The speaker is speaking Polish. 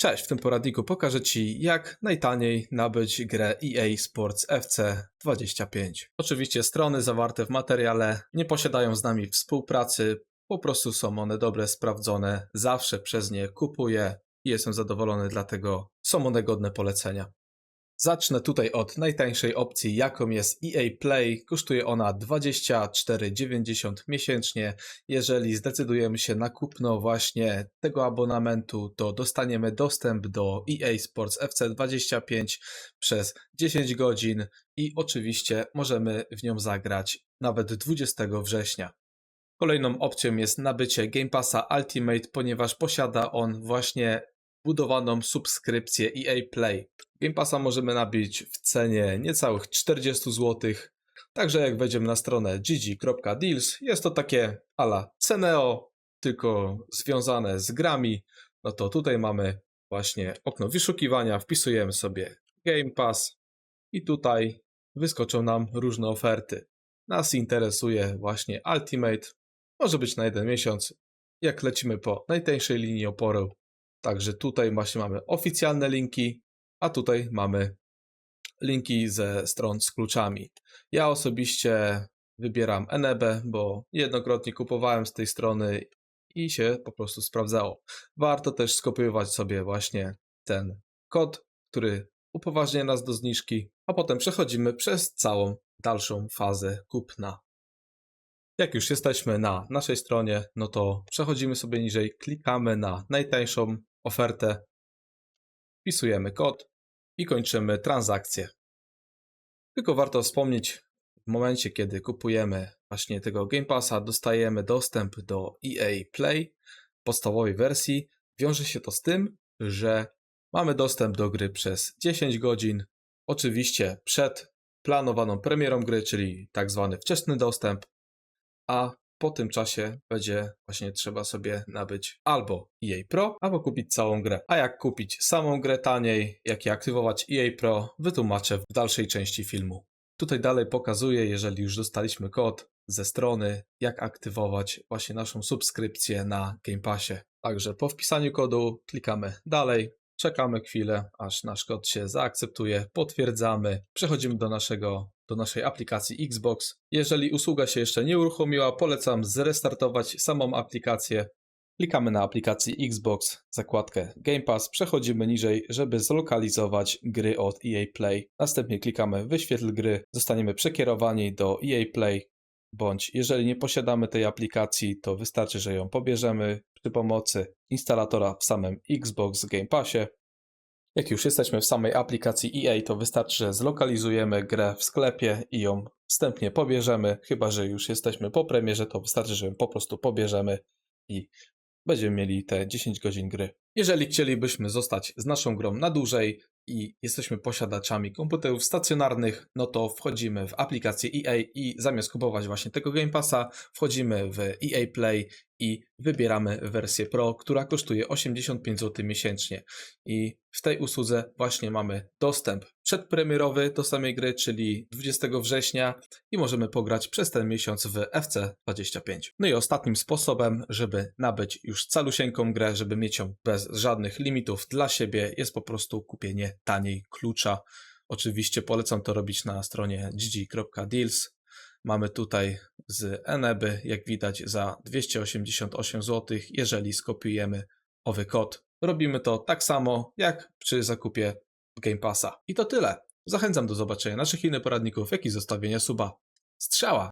Cześć, w tym poradniku pokażę Ci, jak najtaniej nabyć grę EA Sports FC 25. Oczywiście strony zawarte w materiale nie posiadają z nami współpracy, po prostu są one dobre, sprawdzone, zawsze przez nie kupuję i jestem zadowolony, dlatego są one godne polecenia. Zacznę tutaj od najtańszej opcji, jaką jest EA Play. Kosztuje ona 24,90 miesięcznie. Jeżeli zdecydujemy się na kupno właśnie tego abonamentu, to dostaniemy dostęp do EA Sports FC 25 przez 10 godzin i oczywiście możemy w nią zagrać nawet 20 września. Kolejną opcją jest nabycie Game Passa Ultimate, ponieważ posiada on właśnie budowaną subskrypcję EA Play. Game Passa możemy nabyć w cenie niecałych 40 zł. Także jak wejdziemy na stronę gg.deals, jest to takie ala Ceneo, tylko związane z grami. No to tutaj mamy właśnie okno wyszukiwania, wpisujemy sobie Game Pass i tutaj wyskoczą nam różne oferty. Nas interesuje właśnie Ultimate, może być na jeden miesiąc. Jak lecimy po najtańszej linii oporu, Także tutaj właśnie mamy oficjalne linki, a tutaj mamy linki ze stron z kluczami. Ja osobiście wybieram Enebe, bo jednokrotnie kupowałem z tej strony i się po prostu sprawdzało. Warto też skopiować sobie właśnie ten kod, który upoważnia nas do zniżki, a potem przechodzimy przez całą dalszą fazę kupna. Jak już jesteśmy na naszej stronie, no to przechodzimy sobie niżej, klikamy na najtańszą ofertę, wpisujemy kod i kończymy transakcję. Tylko warto wspomnieć, w momencie kiedy kupujemy właśnie tego Game Passa, dostajemy dostęp do EA Play podstawowej wersji. Wiąże się to z tym, że mamy dostęp do gry przez 10 godzin, oczywiście przed planowaną premierą gry, czyli tak zwany wczesny dostęp, a po tym czasie będzie właśnie trzeba sobie nabyć albo EA Pro, albo kupić całą grę. A jak kupić samą grę taniej, jak i aktywować EA Pro, wytłumaczę w dalszej części filmu. Tutaj dalej pokazuję, jeżeli już dostaliśmy kod ze strony, jak aktywować właśnie naszą subskrypcję na Game Passie. Także po wpisaniu kodu klikamy dalej, czekamy chwilę, aż nasz kod się zaakceptuje, potwierdzamy, przechodzimy do naszego do naszej aplikacji Xbox. Jeżeli usługa się jeszcze nie uruchomiła, polecam zrestartować samą aplikację. Klikamy na aplikacji Xbox, zakładkę Game Pass, przechodzimy niżej, żeby zlokalizować gry od EA Play. Następnie klikamy wyświetl gry, zostaniemy przekierowani do EA Play, bądź jeżeli nie posiadamy tej aplikacji, to wystarczy, że ją pobierzemy przy pomocy instalatora w samym Xbox Game Passie. Jak już jesteśmy w samej aplikacji EA, to wystarczy, że zlokalizujemy grę w sklepie i ją wstępnie pobierzemy. Chyba, że już jesteśmy po premierze, to wystarczy, że ją po prostu pobierzemy i będziemy mieli te 10 godzin gry. Jeżeli chcielibyśmy zostać z naszą grą na dłużej i jesteśmy posiadaczami komputerów stacjonarnych, no to wchodzimy w aplikację EA i zamiast kupować właśnie tego Game Passa, wchodzimy w EA Play i wybieramy wersję Pro, która kosztuje 85 zł miesięcznie. I w tej usłudze właśnie mamy dostęp przedpremierowy do samej gry, czyli 20 września i możemy pograć przez ten miesiąc w FC25. No i ostatnim sposobem, żeby nabyć już calusieńką grę, żeby mieć ją bez żadnych limitów dla siebie, jest po prostu kupienie taniej klucza. Oczywiście polecam to robić na stronie gg.deals. Mamy tutaj z Eneby, jak widać, za 288 zł, jeżeli skopiujemy owy kod. Robimy to tak samo jak przy zakupie Game Passa. I to tyle. Zachęcam do zobaczenia naszych innych poradników, jak i zostawienia suba. Strzała!